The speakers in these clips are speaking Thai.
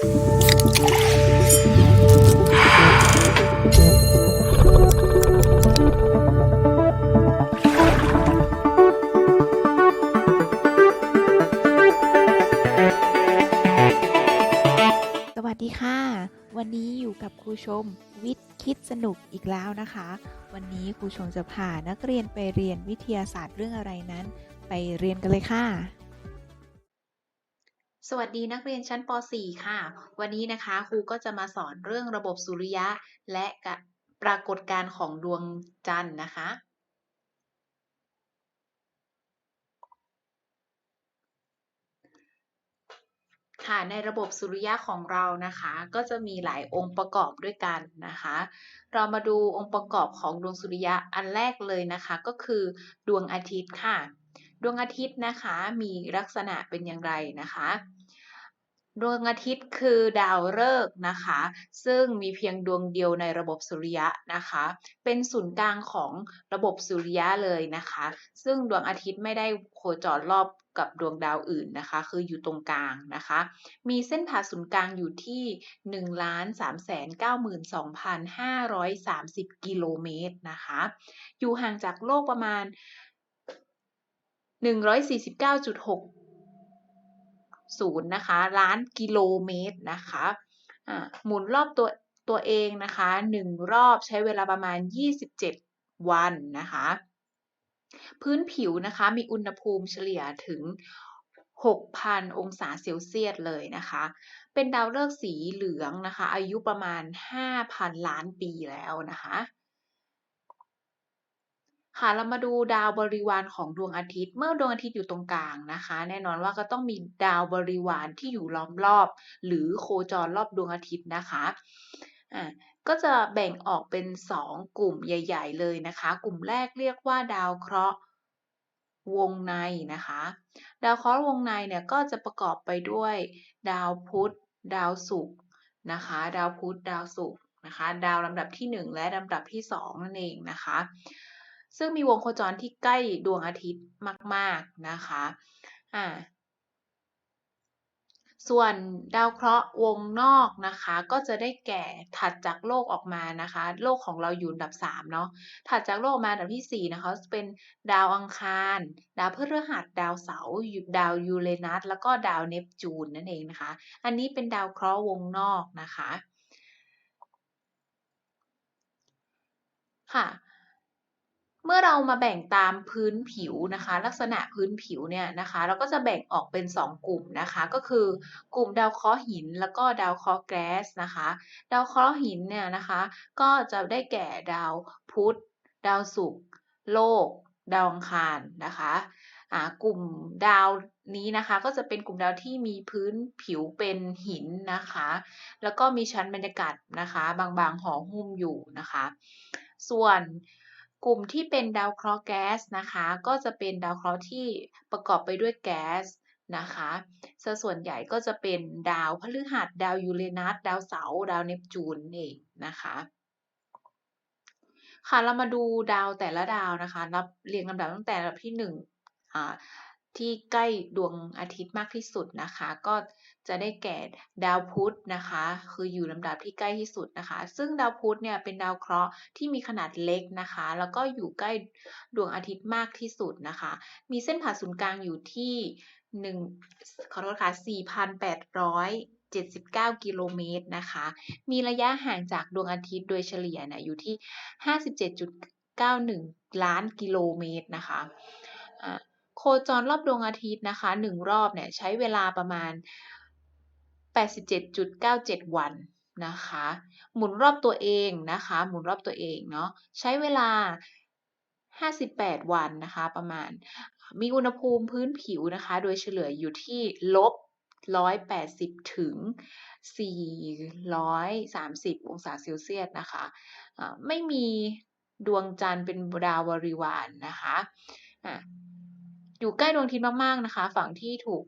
สวัสดีค่ะ วันนี้อยู่กับครูชมวิทย์คิดสนุกอีกแล้วนะคะ วันนี้ครูชมจะพานักเรียนไปเรียนวิทยาศาสตร์เรื่องอะไรนั้น ไปเรียนกันเลยค่ะ สวัสดีนักเรียนชั้นป .4 ค่ะ วันนี้นะคะครูก็จะมาสอนเรื่องระบบสุริยะ และปรากฏการณ์ของดวงจันทร์นะคะ ค่ะในระบบสุริยะของเรานะคะ ก็จะมีหลายองค์ประกอบด้วยกันนะคะ เรามาดูองค์ประกอบของดวงสุริยะอันแรกเลยนะคะ ก็คือดวงอาทิตย์ค่ะ ดวงอาทิตย์นะคะมีลักษณะเป็นอย่างไรนะคะดวงอาทิตย์คือดาวฤกษ์นะคะ ซึ่งมีเพียงดวงเดียวในระบบสุริยะนะคะ เป็นศูนย์กลางของระบบสุริยะเลยนะคะ ซึ่งดวงอาทิตย์ไม่ได้โคจรรอบกับดวงดาวอื่นนะคะ คืออยู่ตรงกลางนะคะ มีเส้นผ่าศูนย์กลางอยู่ที่ 1 3 9 2 5 3 0 กิโลเมตรนะคะ อยู่ห่างจากโลกประมาณ 149.6ศูนย์นะคะ ล้านกิโลเมตรนะคะหมุนรอบตัวตัวเองนะคะหนึ่งรอบใช้เวลาประมาณ 27 วันนะคะ พื้นผิวนะคะมีอุณหภูมิเฉลี่ยถึง 6,000 องศาเซลเซียสเลยนะคะ เป็นดาวฤกษ์สีเหลืองนะคะ อายุประมาณ 5,000 ล้านปีแล้วนะคะ ค่ะเรามาดูดาวบริวารของดวงอาทิตย์ เมื่อดวงอาทิตย์อยู่ตรงกลางนะคะ แน่นอนว่าก็ต้องมีดาวบริวารที่อยู่ล้อมรอบ หรือโคจรรอบดวงอาทิตย์นะคะอ่าก็จะแบ่งออกเป็น 2 กลุ่มใหญ่ ๆ เลยนะคะ กลุ่มแรกเรียกว่าดาวเคราะห์วงในนะคะ ดาวเคราะห์วงในเนี่ยก็จะประกอบไปด้วย ดาวพุธ ดาวศุกร์นะคะ ดาวพุธ ดาวศุกร์นะคะ ดาวลำดับที่ 1 และลำดับที่ 2 นั่นเองนะคะ ซึ่งมีวงโคจรที่ใกล้ดวงอาทิตย์มาก ๆ นะคะอ่าส่วนดาวเคราะห์วงนอกนะคะ ก็จะได้แก่ถัดจากโลกออกมานะคะ โลกของเราอยู่อันดับ3เนาะถัดจากโลกมาอันดับที่ 4 นะคะ เป็นดาวอังคาร ดาวพฤหัสดาวเสาร์ดาวยูเรนัสแล้วก็ดาวเนปจูนนั่นเองนะคะ อันนี้เป็นดาวเคราะห์วงนอกนะคะ ค่ะ มื่อเรามาแบ่งตามพื้นผิวนะคะ ลักษณะพื้นผิวเนี่ยนะคะ เราก็จะแบ่งออกเป็น 2 กลุ่มนะคะ ก็คือกลุ่มดาวเคราะห์หิน แล้วก็ดาวเคราะห์แก๊สนะคะ ดาวเคราะห์หินเนี่ยนะคะ ก็จะได้แก่ดาวพุธดาวศุกร์โลก ดาวอังคารนะคะกลุ่มดาวนี้นะคะ ก็จะเป็นกลุ่มดาวที่มีพื้นผิวเป็นหินนะคะ แล้วก็มีชั้นบรรยากาศนะคะ บางๆห่อหุ้มอยู่นะคะ ส่วน กลุ่มที่เป็นดาวเคราะห์แก๊สนะคะ ก็จะเป็นดาวเคราะห์ที่ประกอบไปด้วยแก๊สนะคะส,ส่วนใหญ่ก็จะเป็นดาวพฤหัส ดาวยูเรนัส ดาวเสาร์ ดาวเนปจูนนั่นเองนะคะ ค่ะ เรามาดูดาวแต่ละดาวนะคะ นับเรียงลำดับตั้งแต่ลำดับที่1อ่าที่ใกล้ดวงอาทิตย์มากที่สุดนะคะ ก็ จะได้แก่ดาวพุธนะคะ คืออยู่ลำดับที่ใกล้ที่สุดนะคะ ซึ่งดาวพุธเนี่ยเป็นดาวเคราะห์ที่มีขนาดเล็กนะคะ แล้วก็อยู่ใกล้ดวงอาทิตย์มากที่สุดนะคะ มีเส้นผ่าศูนย์กลางอยู่ที่1ขอโทษค่ะ4,879 กิโลเมตรนะคะ มีระยะห่างจากดวงอาทิตย์โดยเฉลี่ยเนี่ยอยู่ที่ 57.91 ล้านกิโลเมตรนะคะอ่าโคจรรอบดวงอาทิตย์นะคะหนึ่งรอบเนี่ยใช้เวลาประมาณ 87.97 วันนะคะ หมุนรอบตัวเองนะคะ หมุนรอบตัวเองเนาะ ใช้เวลา 58 วันนะคะ ประมาณ มีอุณหภูมิพื้นผิวนะคะ โดยเฉลี่ยอยู่ที่ลบ180 ถึง 430 องศาเซลเซียสนะคะ ไม่มีดวงจันทร์เป็นดาวบริวารนนะคะะ อยู่ใกล้ดวงอาทิตย์มากๆนะคะ ฝั่งที่ถูก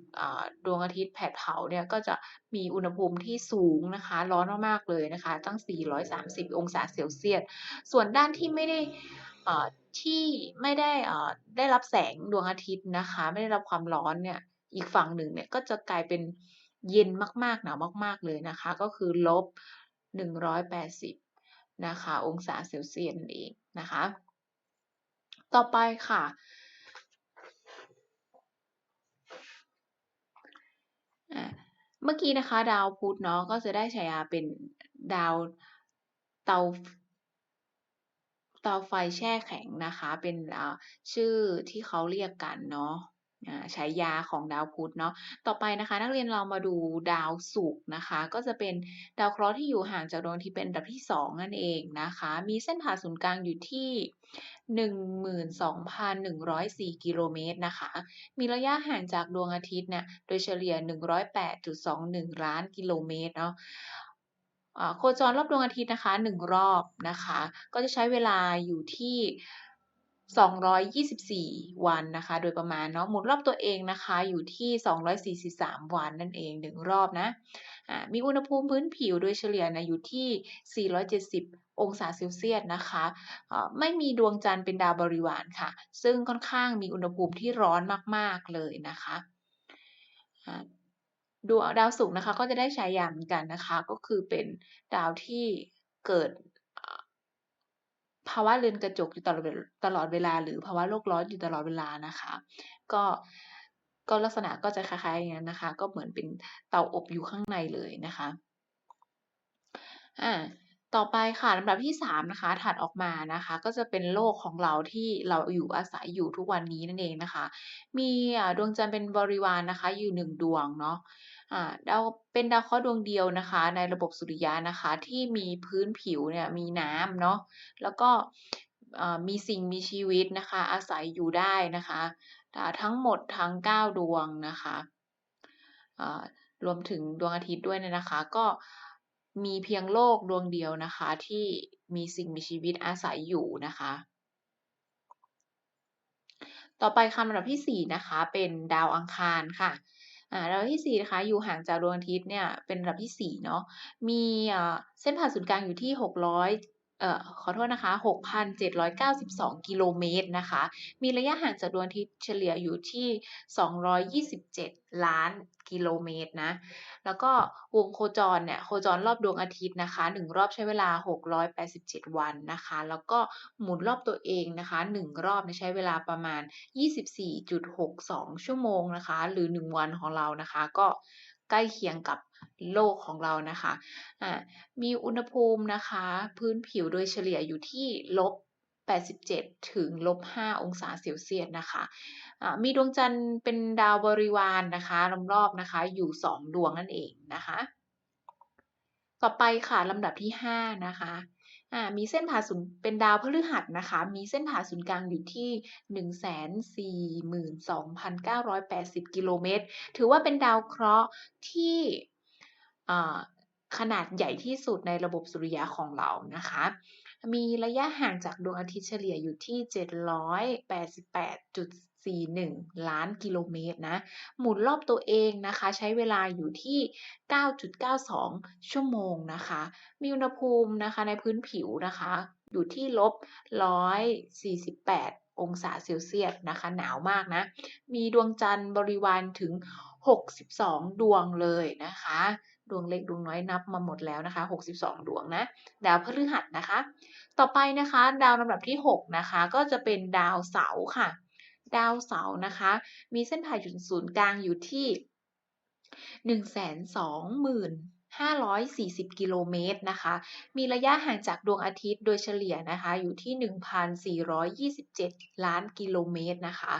ดวงอาทิตย์แผดเผาเนี่ยก็จะมีอุณหภูมิที่สูงนะคะ ร้อนมากๆเลยนะคะ ตั้ง 430 องศาเซลเซียส ส่วนด้านที่ไม่ได้ที่ไม่ได้ได้รับแสงดวงอาทิตย์นะคะ ไม่ได้รับความร้อนเนี่ยอีกฝั่งหนึ่งเนี่ยก็จะกลายเป็นเย็นมากๆหนาวมาก ๆเลยนะคะ ก็คือลบ -180 นะคะ องศาเซลเซียสนั่นเองนะคะ ต่อไปค่ะ อา เมื่อกี้นะคะ ดาวพุธเนาะก็จะได้ฉายาเป็นดาวเตาเตาไฟแช่แข็งนะคะ เป็นอ่าชื่อที่เขาเรียกกันเนาะ อ่าฉายาของดาวพุธเนาะ ต่อไปนะคะนักเรียนเรามาดูดาวศุกร์นะคะ ก็จะเป็นดาวเคราะห์ที่อยู่ห่างจากดวงอาทิตย์เป็นอันดับที่ 2 นั่นเองนะคะ มีเส้นผ่าศูนย์กลางอยู่ที่ 12,104 กิโลเมตรนะคะ มีระยะห่างจากดวงอาทิตย์เนี่ยโดยเฉลี่ย 108.21 ล้านกิโลเมตรเนาะโคจรรอบดวงอาทิตย์นะคะ 1 รอบนะคะ ก็จะใช้เวลาอยู่ที่ 224 วันนะคะ โดยประมาณเนาะหมุนรอบตัวเองนะคะ อยู่ที่ 243 วันนั่นเอง1รอบนะอ่ามีอุณหภูมิพื้นผิวโดยเฉลี่ยนี่ยอยู่ที่ 470 องศาเซลเซียสนะคะอ่าไม่มีดวงจันทร์เป็นดาวบริวารค่ะ ซึ่งค่อนข้างมีอุณหภูมิที่ร้อนมากๆเลยนะคะอ่าดวงดาวศุกร์นะคะก็จะได้ฉายาเหมือนกันนะคะ ก็คือเป็นดาวที่เกิด ภาวะเรือนกระจกอยู่ตลอดเวตลอดเวลา หรือภาวะโลกร้อนอยู่ตลอดเวลานะคะ ก็ก็ลักษณะก็จะคล้ายๆอย่างงั้นนะคะ ก็เหมือนเป็นเตาอบอยู่ข้างในเลยนะคะอ่าต่อไปค่ะลำดับที่3นะคะถัดออกมานะคะ ก็จะเป็นโลกของเราที่เราอยู่อาศัยอยู่ทุกวันนี้นั่นเองนะคะ มีดวงจันทร์เป็นบริวารนะคะ อยู่1ดวงเนาะ ดาวเป็นดาวเคราะห์ดวงเดียวนะคะ ในระบบสุริยะนะคะ ที่มีพื้นผิวเนี่ยมีน้ำเนาะแล้วก็มีสิ่งมีชีวิตนะคะ อาศัยอยู่ได้นะคะอ่ทั้งหมดทั้ง 9 ดวงนะคะรวมถึงดวงอาทิตย์ด้วยเนี่ยนะคะ ก็มีเพียงโลกดวงเดียวนะคะ ที่มีสิ่งมีชีวิตอาศัยอยู่นะคะ ต่อไปค่ะลำดับที่ 4 นะคะ เป็นดาวอังคารค่ะ อ่าดาวที่4นะคะอยู่ห่างจากดวงอาทิตย์เนี่ยเป็นระดับที่4เนาะมีอ่าเส้นผ่าศูนย์กลางอยู่ที่600 เอ่อขอโทษนะคะ 6,792 กิโลเมตรนะคะ มีระยะห่างจากดวงอาทิตย์เฉลี่ยอยู่ที่ 227 ล้านกิโลเมตรนะ แล้วก็วงโคจรเนี่ย โคจรรอบดวงอาทิตย์นะคะ1รอบใช้เวลา 687 วันนะคะ แล้วก็หมุนรอบตัวเองนะคะ 1 รอบใช้เวลาประมาณ 24.62 ชั่วโมงนะคะ หรือ 1 วันของเรานะคะ ก็ ใกล้เคียงกับโลกของเรานะคะอ่ามีอุณหภูมินะคะ พื้นผิวโดยเฉลี่ยอยู่ที่ลบ -87 ถึงลบ -5 องศาเซลเซียสนะคะอ่ามีดวงจันทร์เป็นดาวบริวารนะคะล้อมรอบนะคะ อยู่ 2 ดวงนั่นเองนะคะ ต่อไปค่ะลำดับที่ 5 นะคะ อ่ามีเส้นผ่าศูนย์เป็นดาวพฤหัสนะคะ มีเส้นผ่าศูนย์กลางอยู่ที่ 142,980 กิโลเมตร ถือว่าเป็นดาวเคราะห์ที่ขนาดใหญ่ที่สุดในระบบสุริยะของเรานะคะ มีระยะห่างจากดวงอาทิตย์เฉลี่ยอยู่ที่ 41 ล้านกิโลเมตรนะ หมุนรอบตัวเองนะคะ ใช้เวลาอยู่ที่ 9.92 ชั่วโมงนะคะ มีอุณหภูมินะคะในพื้นผิวนะคะ อยู่ที่ -148 องศาเซลเซียสนะคะ หนาวมากนะ มีดวงจันทร์บริวารถึง 62 ดวงเลยนะคะดวงเล็กดวงน้อยนับมาหมดแล้วนะคะ 62 ดวงนะ ดาวพฤหัสนะคะ ต่อไปนะคะ ดาวลำดับที่ 6 นะคะ ก็จะเป็นดาวเสาร์ค่ะ ดาวเสาร์นะคะ มีเส้นผ่าศูนย์กลางอยู่ที่ 120,540 กิโลเมตรนะคะ มีระยะห่างจากดวงอาทิตย์โดยเฉลี่ยนะคะ อยู่ที่ 1,427 ล้านกิโลเมตรนะคะ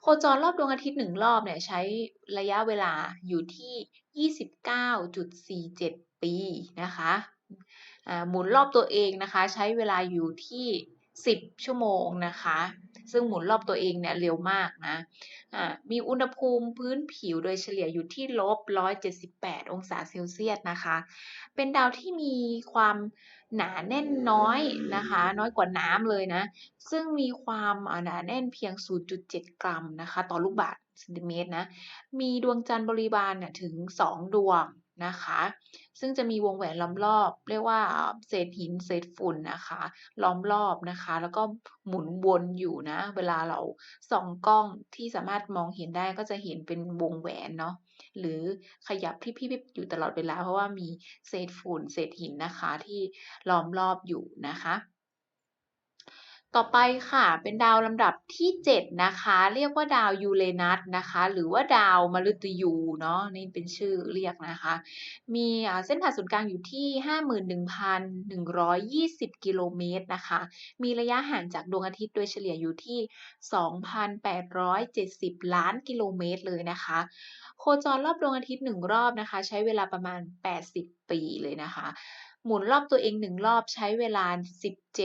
โคจรรอบดวงอาทิตย์1รอบเนี่ยใช้ระยะเวลาอยู่ที่ 29.47 ปีนะคะ หมุนรอบตัวเองนะคะ ใช้เวลาอยู่ที่ 10 ชั่วโมงนะคะ ซึ่งหมุนรอบตัวเองเนี่ยเร็วมากนะอ่ามีอุณหภูมิพื้นผิวโดยเฉลี่ยอยู่ที่ลบ -178 องศาเซลเซียสนะคะ เป็นดาวที่มีความหนาแน่นน้อยนะคะ น้อยกว่าน้ำเลยนะ ซึ่งมีความหนาแน่นเพียง 0.7 กรัมนะคะ ต่อลูกบาศก์เซนติเมตรนะ มีดวงจันทร์บริวารเนี่ยถึง 2 ดวงนะคะ ซึ่งจะมีวงแหวนล้อมรอบ เรียกว่าเศษหินเศษฝุ่นนะคะ ล้อมรอบนะคะ แล้วก็หมุนวนอยู่นะ เวลาเราส่องกล้องที่สามารถมองเห็นได้ก็จะเห็นเป็นวงแหวนเนาะหรือขยับพริบๆอยู่ตลอดเวลาเพราะว่ามีเศษฝุ่นเศษหินนะคะที่ล้อมรอบอยู่นะคะ ต่อไปค่ะเป็นดาวลำดับที่ 7 นะคะ เรียกว่าดาวยูเรนัสนะคะ หรือว่าดาวมฤตยูเนาะนี่เป็นชื่อเรียกนะคะ มีเส้นผ่านศูนย์กลางอยู่ที่ 51,120 กิโลเมตรนะคะ มีระยะห่างจากดวงอาทิตย์โดยเฉลี่ยอยู่ที่ 2,870 ล้านกิโลเมตรเลยนะคะ โคจรรอบดวงอาทิตย์ 1 รอบนะคะ ใช้เวลาประมาณ 80 ปีเลยนะคะ หมุนรอบตัวเอง1รอบใช้เวลา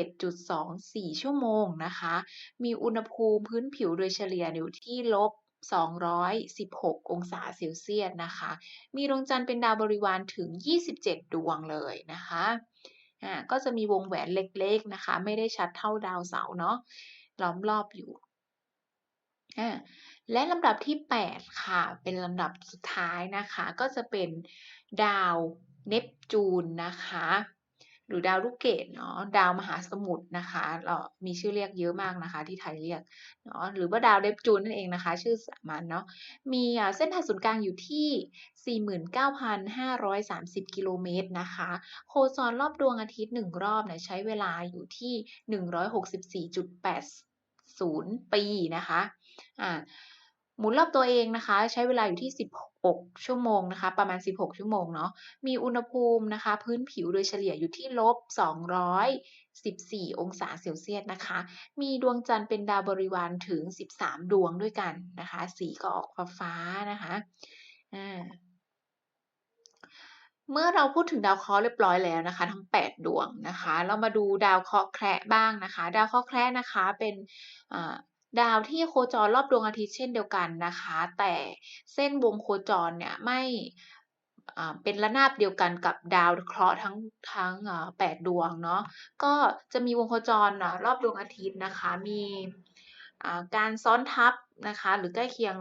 17.24 ชั่วโมงนะคะ มีอุณหภูมิพื้นผิวโดยเฉลี่ยอยู่ที่ลบ -216 องศาเซลเซียสนะคะ มีดวงจันทร์เป็นดาวบริวารถึง 27 ดวงเลยนะคะ อ่า ก็จะมีวงแหวนเล็กๆนะคะ ไม่ได้ชัดเท่าดาวเสาร์เนาะ ล้อมรอบอยู่อาและลำดับที่ 8 ค่ะ เป็นลำดับสุดท้ายนะคะ ก็จะเป็นดาว เนปจูนนะคะ หรือดาวลูกเกดเนาะดาวมหาสมุทรนะคะเอ่อมีชื่อเรียกเยอะมากนะคะ ที่ไทยเรียกเนาะหรือว่าดาวเนปจูนนั่นเองนะคะ ชื่อสามัญเนาะมีเส้นผ่านศูนย์กลางอยู่ที่ 49,530 กิโลเมตรนะคะ โคจรรอบดวงอาทิตย์ 1 รอบเนี่ยใช้เวลาอยู่ที่ 164.80 ปีนะคะอ่าหมุนรอบตัวเองนะคะ ใช้เวลาอยู่ที่ 6 ชั่วโมงนะคะ ประมาณ 16 ชั่วโมงเนาะ มีอุณหภูมินะคะ พื้นผิวโดยเฉลี่ยอยู่ที่ลบ -214 องศาเซลเซียสนะคะ มีดวงจันทร์เป็นดาวบริวารถึง 13 ดวงด้วยกันนะคะ สีก็ออกฟ้าๆนะคะอาเมื่อเราพูดถึงดาวเคราะห์เรียบร้อยแล้วนะคะ ทั้ง 8 ดวงนะคะ เรามาดูดาวเคราะห์แคระบ้างนะคะ ดาวเคราะห์แคระนะคะเป็น ดาวที่โคจรรอบดวงอาทิตย์เช่นเดียวกันนะคะ แต่เส้นวงโคจรเนี่ยไม่เป็นระนาบเดียวกันกับดาวเคราะห์ทั้งทั้งอ่า8ดวงเนาะก็จะมีวงโคจรรอบดวงอาทิตย์นะคะ มีการซ้อนทับนะคะ หรือใกล้เคียง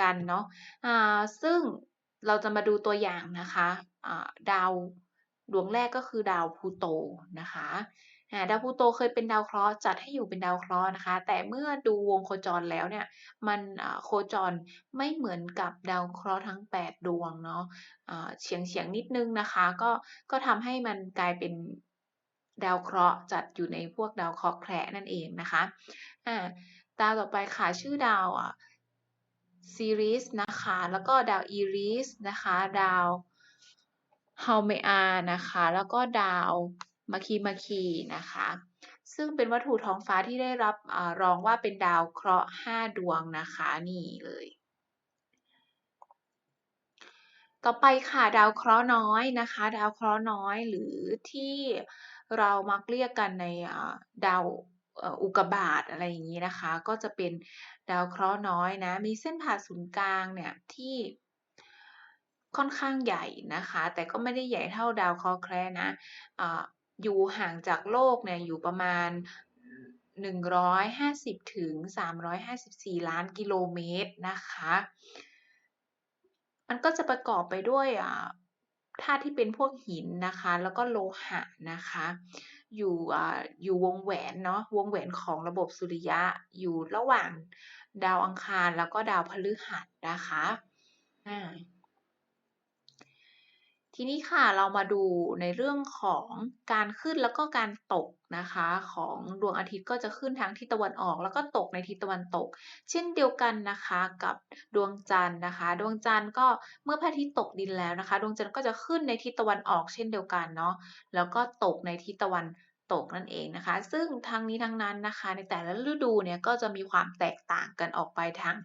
กันเนาะอ่าซึ่งเราจะมาดูตัวอย่างนะคะอ่าดาวดวงแรกก็คือดาวพลูโตนะคะ ดาวพลูโตเคยเป็นดาวเคราะห์จัดให้อยู่เป็นดาวเคราะห์นะคะ แต่เมื่อดูวงโคจรแล้วเนี่ยมันโคจรไม่เหมือนกับดาวเคราะห์ทั้ง 8 ดวงเนาะอ่าเฉียงๆนิดนึงนะคะ ก็ก็ทำให้มันกลายเป็นดาวเคราะห์จัดอยู่ในพวกดาวเคราะห์แคระนั่นเองนะคะอาดาวต่อไปค่ะชื่อดาวอ่า Ceres นะคะ แล้วก็ดาว Eris นะคะ ดาว Haumea นะคะ แล้วก็ดาว Makemake นะคะ ซึ่งเป็นวัตถุท้องฟ้าที่ได้รับอรองว่าเป็นดาวเคราะห์ 5 ดวงนะคะนี่เลยต่อไปค่ะดาวเคราะห์น้อยนะคะ ดาวเคราะห์น้อยหรือที่เรามักเรียกกันในดาวอุกบาตอะไรอย่างงี้นะคะ ก็จะเป็นดาวเคราะห์น้อยนะ มีเส้นผ่าศูนย์กลางเนี่ยที่ค่อนข้างใหญ่นะคะ แต่ก็ไม่ได้ใหญ่เท่าดาวเคราะห์แคระนะ อยู่ห่างจากโลกเนี่ยอยู่ประมาณ 150-354 ล้านกิโลเมตรนะคะ มันก็จะประกอบไปด้วยธาตุที่เป็นพวกหินนะคะ แล้วก็โลหะนะคะ อยู่อ่าอยู่วงแหวนเนาะวงแหวนของระบบสุริยะอยู่ระหว่างดาวอังคารแล้วก็ดาวพฤหัสนะคะอา ทีนี้ค่ะเรามาดูในเรื่องของการขึ้นแล้วก็การตกนะคะ ของดวงอาทิตย์ก็จะขึ้นทางทิศตะวันออก แล้วก็ตกในทิศตะวันตก เช่นเดียวกันนะคะกับดวงจันทร์นะคะ ดวงจันทร์ก็เมื่อพระอาทิตย์ตกดินแล้วนะคะ ดวงจันทร์ก็จะขึ้นในทิศตะวันออกเช่นเดียวกันเนาะแล้วก็ตกในทิศตะวันตกนั่นเองนะคะ ซึ่งทั้งนี้ทั้งนั้นนะคะ ในแต่ละฤดูเนี่ยก็จะมีความแตกต่างกันออกไปทาง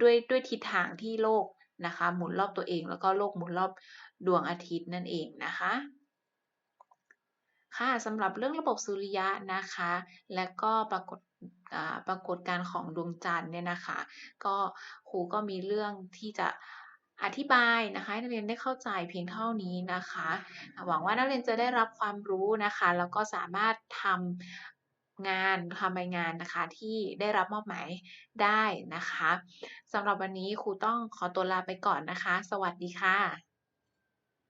ด้วยด้วยทิศทางที่โลกนะคะหมุนรอบตัวเองแล้วก็โลกหมุนรอบ ดวงอาทิตย์นั่นเองนะคะค่ะสำหรับเรื่องระบบสุริยะนะคะ และก็ปรากฏปรากฏการของดวงจันทร์เนี่ยนะคะ ก็ครูก็มีเรื่องที่จะอธิบายนะคะนักเรียนได้เข้าใจเพียงเท่านี้นะคะ หวังว่านักเรียนจะได้รับความรู้นะคะ แล้วก็สามารถทำงานทำใบงานนะคะที่ได้รับมอบหมายได้นะคะสำหรับวันนี้ครูต้องขอตัวลาไปก่อนนะคะ สวัสดีค่ะ